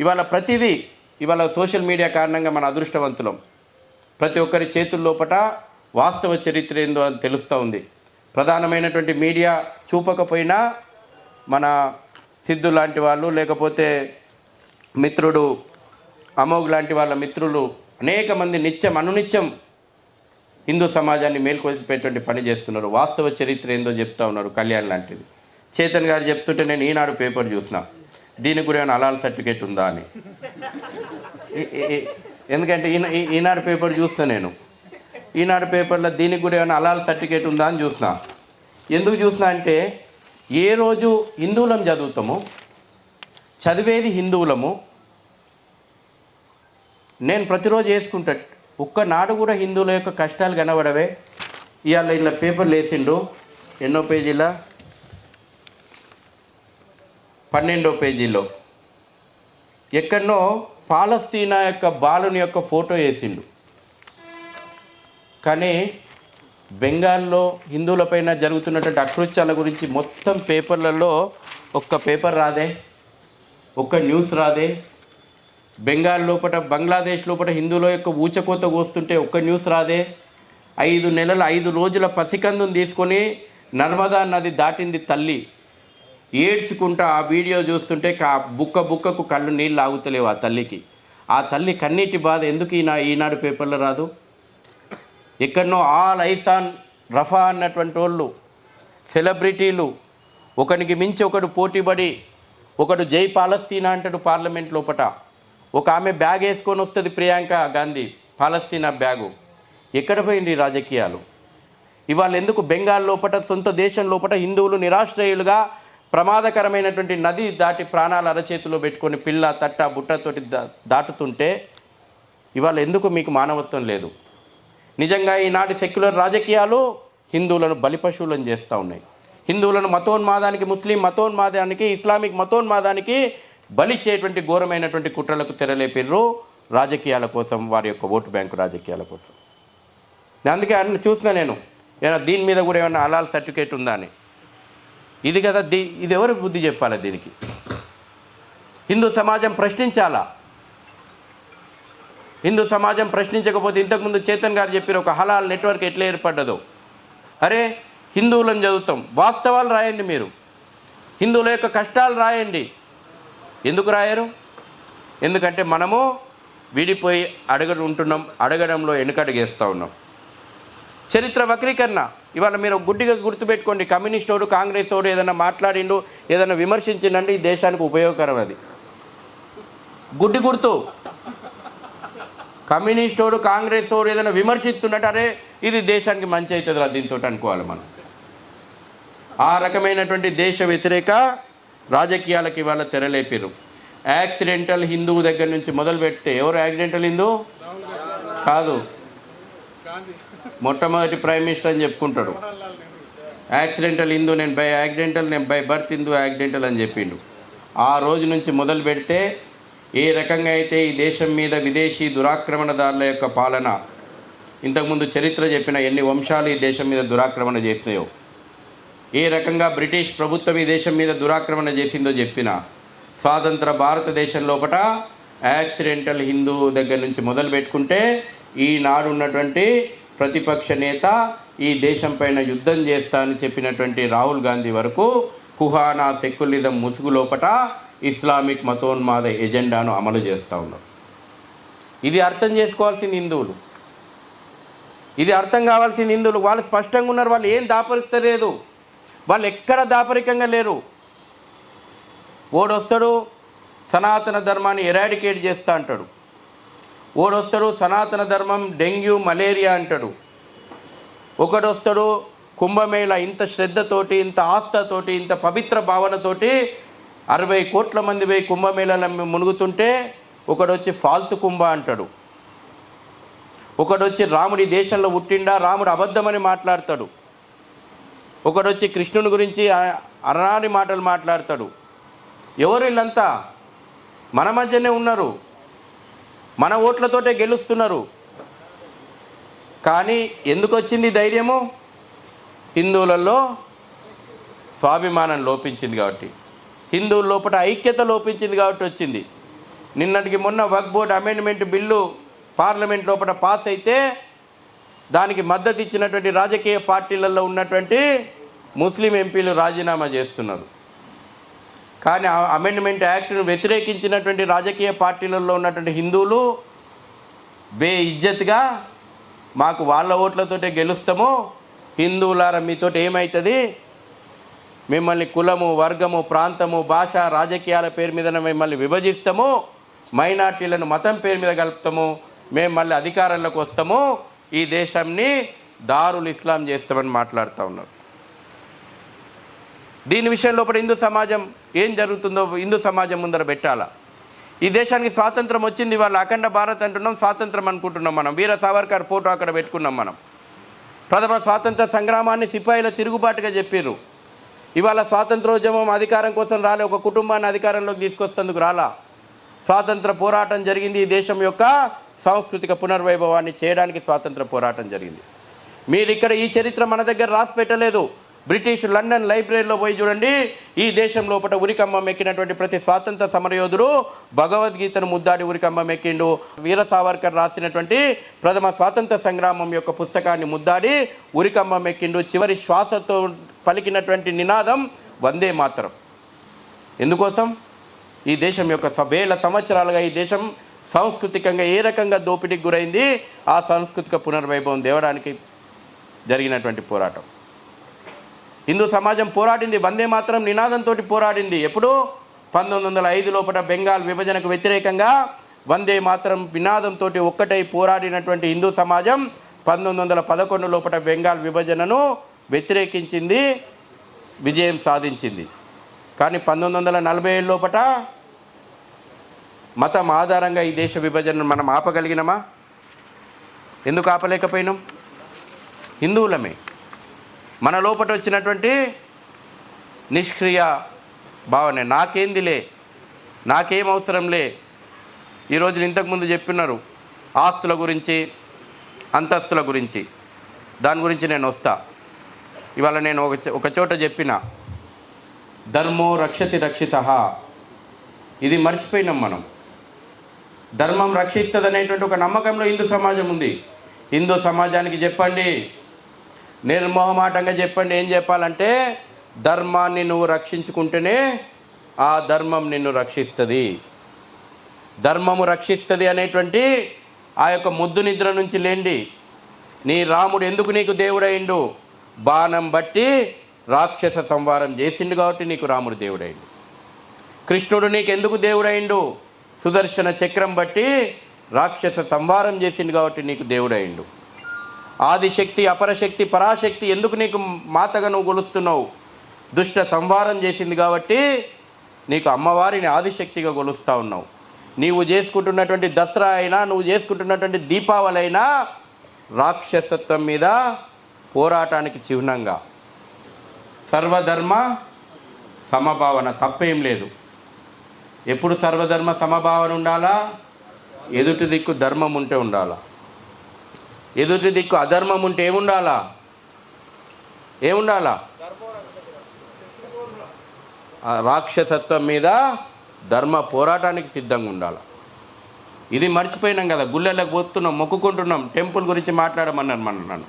ఇవాళ ప్రతిదీ ఇవాళ సోషల్ మీడియా కారణంగా మన అదృష్టవంతులం. ప్రతి ఒక్కరి చేతుల్లోపట వాస్తవ చరిత్ర ఏందో అని తెలుస్తూ ఉంది. ప్రధానమైనటువంటి మీడియా చూపకపోయినా మన సిద్ధు లాంటి వాళ్ళు లేకపోతే మిత్రుడు అమోఘ్ లాంటి వాళ్ళ మిత్రులు అనేక మంది నిత్యం అనునిత్యం హిందూ సమాజాన్ని మేల్కొల్పేటువంటి పని చేస్తున్నారు. వాస్తవ చరిత్ర ఏందో చెప్తా ఉన్నారు కళ్యాణ్ లాంటిది. చేతన్ గారు చెప్తుంటే నేను ఈనాడు పేపర్ చూసిన. దీనికి కూడా ఏమైనా అలాల్ సర్టిఫికేట్ ఉందా అని. ఎందుకంటే ఈనా ఈ- ఈనాడు పేపర్ చూస్తా నేను. ఈనాడు పేపర్లో దీనికి కూడా ఏమైనా అలాల్ సర్టిఫికేట్ ఉందా అని చూసిన ఎందుకు చూసిన అంటే ఏ రోజు హిందువులం చదువుతాము చదివేది హిందువులము నేను ప్రతిరోజు వేసుకుంటా ఒక్కనాడు కూడా హిందువుల యొక్క కష్టాలు కనబడవే. ఇవాళ ఇలా పేపర్లు వేసిండు ఎన్నో పేజీల పన్నెండో పేజీలో. ఎక్కడనో పాలస్తీనా యొక్క బాలుని యొక్క ఫోటో వేసిండు. కానీ బెంగాల్లో హిందువులపైన జరుగుతున్నటువంటి అకృత్యాల గురించి మొత్తం పేపర్లలో ఒక్క పేపర్ రాదే ఒక్క న్యూస్ రాదే. బెంగాల్ లోపల బంగ్లాదేశ్ లోపల హిందువుల యొక్క ఊచకోత కోస్తుంటే ఒక్క న్యూస్ రాదే. ఐదు నెలల ఐదు రోజుల పసికందును తీసుకొని నర్మదా నది దాటింది తల్లి. ఏడ్చుకుంటా ఆ వీడియో చూస్తుంటే కా బుక్క బుక్కకు కళ్ళు నీళ్ళు ఆగుతలేవు ఆ తల్లికి. ఆ తల్లి కన్నీటి బాధ ఎందుకు ఈనా ఈనాడు పేపర్లో రాదు? ఎక్కడనో ఆల్ ఐసాన్ రఫా అన్నటువంటి వాళ్ళు సెలబ్రిటీలు ఒకనికి మించి ఒకడు పోటీపడి ఒకడు జై పాలస్తీనా అంటాడు పార్లమెంట్ లోపట. ఒక ఆమె బ్యాగ్ వేసుకొని వస్తుంది ప్రియాంక గాంధీ పాలస్తీనా బ్యాగు. ఎక్కడ పోయింది రాజకీయాలు? ఇవాళ ఎందుకు బెంగాల్ లోపట సొంత దేశం లోపట హిందువులు నిరాశ్రయులుగా ప్రమాదకరమైనటువంటి నది దాటి ప్రాణాలు అరచేతిలో పెట్టుకొని పిల్ల తట్ట బుట్టతోటి దా దాటుతుంటే ఇవాళ ఎందుకు మీకు మానవత్వం లేదు? నిజంగా ఈనాటి సెక్యులర్ రాజకీయాలు హిందువులను బలిపశువులను చేస్తూ ఉన్నాయి. హిందువులను మతోన్మాదానికి ముస్లిం మతోన్మాదానికి ఇస్లామిక్ మతోన్మాదానికి బలిచ్చేటువంటి ఘోరమైనటువంటి కుట్రలకు తెరలేపిర్రు రాజకీయాల కోసం వారి యొక్క ఓటు బ్యాంకు రాజకీయాల కోసం. అందుకే అన్ని చూసిన నేను ఏమైనా దీని మీద కూడా ఏమైనా అలాల్ సర్టిఫికేట్ ఉందా అని. ఇది కదా దీ ఇది ఎవరు బుద్ధి చెప్పాలి దీనికి? హిందూ సమాజం ప్రశ్నించాలా? హిందూ సమాజం ప్రశ్నించకపోతే ఇంతకుముందు చేతన్ గారు చెప్పిన ఒక హలాల్ నెట్వర్క్ ఎట్లా ఏర్పడ్డదో. అరే హిందువులను చదువుతాం. వాస్తవాలు రాయండి మీరు. హిందువుల యొక్క కష్టాలు రాయండి. ఎందుకు రాయరు? ఎందుకంటే మనము విడిపోయి అడగ ఉంటున్నాం అడగడంలో వెనుకడుగేస్తూ ఉన్నాం. చరిత్ర వక్రీకరణ. ఇవాళ మీరు గుడ్డిగా గుర్తుపెట్టుకోండి. కమ్యూనిస్ట్ వాడు కాంగ్రెస్ వాడు ఏదైనా మాట్లాడిండు ఏదైనా విమర్శించిండంటే ఈ దేశానికి ఉపయోగకరం అది. గుడ్డి గుర్తు. కమ్యూనిస్ట్ వాడు కాంగ్రెస్ వాడు ఏదైనా విమర్శిస్తున్నట్టు అరే ఇది దేశానికి మంచి అవుతుందిరా దీంతో అనుకోవాలి మనం. ఆ రకమైనటువంటి దేశ వ్యతిరేక రాజకీయాలకి ఇవాళ తెరలేపారు యాక్సిడెంటల్ హిందువు దగ్గర నుంచి మొదలు పెడితే ఎవరు యాక్సిడెంటల్ హిందూ? కాదు. మొట్టమొదటి ప్రైమ్ మినిస్టర్ అని చెప్పుకుంటాడు. యాక్సిడెంటల్ హిందూ నేను బై యాక్సిడెంటల్ నేను బై బర్త్ హిందూ యాక్సిడెంటల్ అని చెప్పిండు. ఆ రోజు నుంచి మొదలు పెడితే ఏ రకంగా అయితే ఈ దేశం మీద విదేశీ దురాక్రమణదారుల యొక్క పాలన ఇంతకుముందు చరిత్ర చెప్పిన ఎన్ని వంశాలు ఈ దేశం మీద దురాక్రమణ చేసినాయో ఏ రకంగా బ్రిటిష్ ప్రభుత్వం ఈ దేశం మీద దురాక్రమణ చేసిందో చెప్పిన స్వాతంత్ర భారతదేశం లోపల యాక్సిడెంటల్ హిందూ దగ్గర నుంచి మొదలు పెట్టుకుంటే ఈనాడు ఉన్నటువంటి ప్రతిపక్ష నేత ఈ దేశం పైన యుద్ధం చేస్తా అని చెప్పినటువంటి రాహుల్ గాంధీ వరకు కుహానా సెక్యులిజం ముసుగు లోపట ఇస్లామిక్ మతోన్మాద ఎజెండాను అమలు చేస్తూ ఉన్నారు. ఇది అర్థం చేసుకోవాల్సింది హిందువులు. ఇది అర్థం కావాల్సిన హిందువులు. వాళ్ళు స్పష్టంగా ఉన్నారు. వాళ్ళు ఏం దాపరిస్తలేదు. వాళ్ళు ఎక్కడ దాపరికంగా లేరు. ఓడొస్తాడు సనాతన ధర్మాన్ని ఎరాడికేట్ చేస్తా అంటాడు. ఓడొస్తాడు సనాతన ధర్మం డెంగ్యూ మలేరియా అంటాడు. ఒకడొస్తాడు కుంభమేళ ఇంత శ్రద్ధతోటి ఇంత ఆస్థతోటి ఇంత పవిత్ర భావనతోటి అరవై కోట్ల మంది పోయి కుంభమేళాల మునుగుతుంటే ఒకడొచ్చి ఫాల్తు కుంభ అంటాడు. ఒకడొచ్చి రాముడి దేశంలో పుట్టిండా రాముడు అబద్ధమని మాట్లాడతాడు. ఒకడొచ్చి కృష్ణుని గురించి అ- అనరాని మాటలు మాట్లాడతాడు. ఎవరు వీళ్ళంతా? మన మధ్యనే ఉన్నారు. మన ఓట్లతోటే గెలుస్తున్నారు. కానీ ఎందుకు వచ్చింది ధైర్యము? హిందువులలో స్వాభిమానం లోపించింది కాబట్టి. హిందువుల లోపల ఐక్యత లోపించింది కాబట్టి వచ్చింది. నిన్నటికి మొన్న Waqf board amendment bill parliament లోపల పాస్ అయితే దానికి మద్దతు ఇచ్చినటువంటి రాజకీయ పార్టీలలో ఉన్నటువంటి ముస్లిం ఎంపీలు రాజీనామా చేస్తున్నారు. కానీ అమెండ్మెంట్ యాక్ట్ను వ్యతిరేకించినటువంటి రాజకీయ పార్టీలలో ఉన్నటువంటి హిందువులు బే ఇజ్జత్గా మాకు వాళ్ళ ఓట్లతోటే గెలుస్తాము. హిందువులారా మీతోటి ఏమవుతుంది మిమ్మల్ని కులము వర్గము ప్రాంతము భాష రాజకీయాల పేరు మీద మిమ్మల్ని విభజిస్తాము. మైనార్టీలను మతం పేరు మీద కలుపుతాము. మేము మళ్ళీ అధికారంలోకి వస్తాము. ఈ దేశాన్ని దారులు ఇస్లాం చేస్తామని మాట్లాడుతూ ఉన్నారు. దీని విషయంలో కూడా హిందూ సమాజం ఏం జరుగుతుందో హిందూ సమాజం ముందర పెట్టాలా? ఈ దేశానికి స్వాతంత్రం వచ్చింది వాళ్ళు అఖండ భారత్ అంటున్నాం స్వాతంత్రం అనుకుంటున్నాం మనం. వీర సావర్కర్ ఫోటో అక్కడ పెట్టుకున్నాం మనం. ప్రథమ స్వాతంత్ర సంగ్రామాన్ని సిపాయిల తిరుగుబాటుగా చెప్పారు ఇవాళ స్వాతంత్రోద్యమం అధికారం కోసం రాలే ఒక కుటుంబాన్ని అధికారంలోకి తీసుకొస్తేందుకు రాలా? స్వాతంత్ర పోరాటం జరిగింది ఈ దేశం యొక్క సాంస్కృతిక పునర్వైభవాన్ని చేయడానికి స్వాతంత్ర పోరాటం జరిగింది. మీరు ఇక్కడ ఈ చరిత్ర మన దగ్గర రాసి పెట్టలేదు. బ్రిటిష్ లండన్ లైబ్రరీలో పోయి చూడండి ఈ దేశం లోపల ఉరికమ్మం ఎక్కినటువంటి ప్రతి స్వాతంత్ర సమరయోధుడు భగవద్గీతను ముద్దాడి ఉరికమ్మం ఎక్కిండు. వీర సావర్కర్ రాసినటువంటి ప్రథమ స్వాతంత్ర సంగ్రామం యొక్క పుస్తకాన్ని ముద్దాడి ఉరికమ్మం ఎక్కిండు. చివరి శ్వాసతో పలికినటువంటి నినాదం వందే మాత్రం. ఎందుకోసం? ఈ దేశం యొక్క స- వేల సంవత్సరాలుగా ఈ దేశం సాంస్కృతికంగా ఏ రకంగా దోపిడీకి గురైంది? ఆ సాంస్కృతిక పునర్వైభవం దేవడానికి జరిగినటువంటి పోరాటం. హిందూ సమాజం పోరాడింది వందే మాత్రం నినాదంతో పోరాడింది. ఎప్పుడు? పంతొమ్మిది వందల ఐదు లోపల బెంగాల్ విభజనకు వ్యతిరేకంగా వందే మాత్రం నినాదంతో ఒక్కటై పోరాడినటువంటి హిందూ సమాజం పంతొమ్మిది వందల పదకొండు లోపల బెంగాల్ విభజనను వ్యతిరేకించింది విజయం సాధించింది. కానీ పంతొమ్మిది వందల నలభై ఏడు లోపల మతం ఆధారంగా ఈ దేశ విభజనను మనం ఆపగలిగినమా? ఎందుకు ఆపలేకపోయినాం? హిందువులమే. మన లోపల వచ్చినటువంటి నిష్క్రియ భావన. నాకేందిలే? నాకేం అవసరంలే? ఈరోజు ఇంతకుముందు చెప్పినారు ఆస్తుల గురించి అంతస్తుల గురించి. దాని గురించి నేను వస్తా. ఇవాళ నేను ఒక చో- ఒక చోట చెప్పిన. ధర్మో రక్షతి రక్షిత. ఇది మర్చిపోయినాం మనం. ధర్మం రక్షిస్తుంది అనేటువంటి ఒక నమ్మకంలో హిందూ సమాజం ఉంది. హిందూ సమాజానికి చెప్పండి. నిర్మోహమాటంగా చెప్పండి ఏం చెప్పాలంటే ధర్మాన్ని నువ్వు రక్షించుకుంటేనే ఆ ధర్మం నిన్ను రక్షిస్తుంది. ధర్మము రక్షిస్తుంది అనేటువంటి ఆ యొక్క ముద్దు నిద్ర నుంచి లేండి. నీ రాముడు ఎందుకు నీకు దేవుడైండు బాణం బట్టి రాక్షస సంవారం చేసిండు కాబట్టి నీకు రాముడు దేవుడైండు కృష్ణుడు నీకు ఎందుకు దేవుడైండు సుదర్శన చక్రం బట్టి రాక్షస సంవారం చేసిండు కాబట్టి నీకు దేవుడైండు ఆదిశక్తి అపరశక్తి పరాశక్తి ఎందుకు నీకు మాతగా నువ్వు గొలుస్తున్నావు? దుష్ట సంహారం చేసింది కాబట్టి నీకు అమ్మవారిని ఆదిశక్తిగా గొలుస్తూ ఉన్నావు. నీవు చేసుకుంటున్నటువంటి దసరా అయినా నువ్వు చేసుకుంటున్నటువంటి దీపావళి అయినా రాక్షసత్వం మీద పోరాటానికి చిహ్నంగా. సర్వధర్మ సమభావన తప్పేం లేదు. ఎప్పుడు సర్వధర్మ సమభావన ఉండాలా? ఎదుటి దిక్కు ధర్మం ఉంటే ఉండాలా? ఎదుటి దిక్కు అధర్మం ఉంటే ఏముండాలా? ఏముండాలా? రాక్షసత్వం మీద ధర్మ పోరాటానికి సిద్ధంగా ఉండాలి? ఇది మర్చిపోయినాం కదా గుళ్ళలకు పోతున్నాం మొక్కుకుంటున్నాం టెంపుల్ గురించి మాట్లాడమన్నాను మన నన్ను.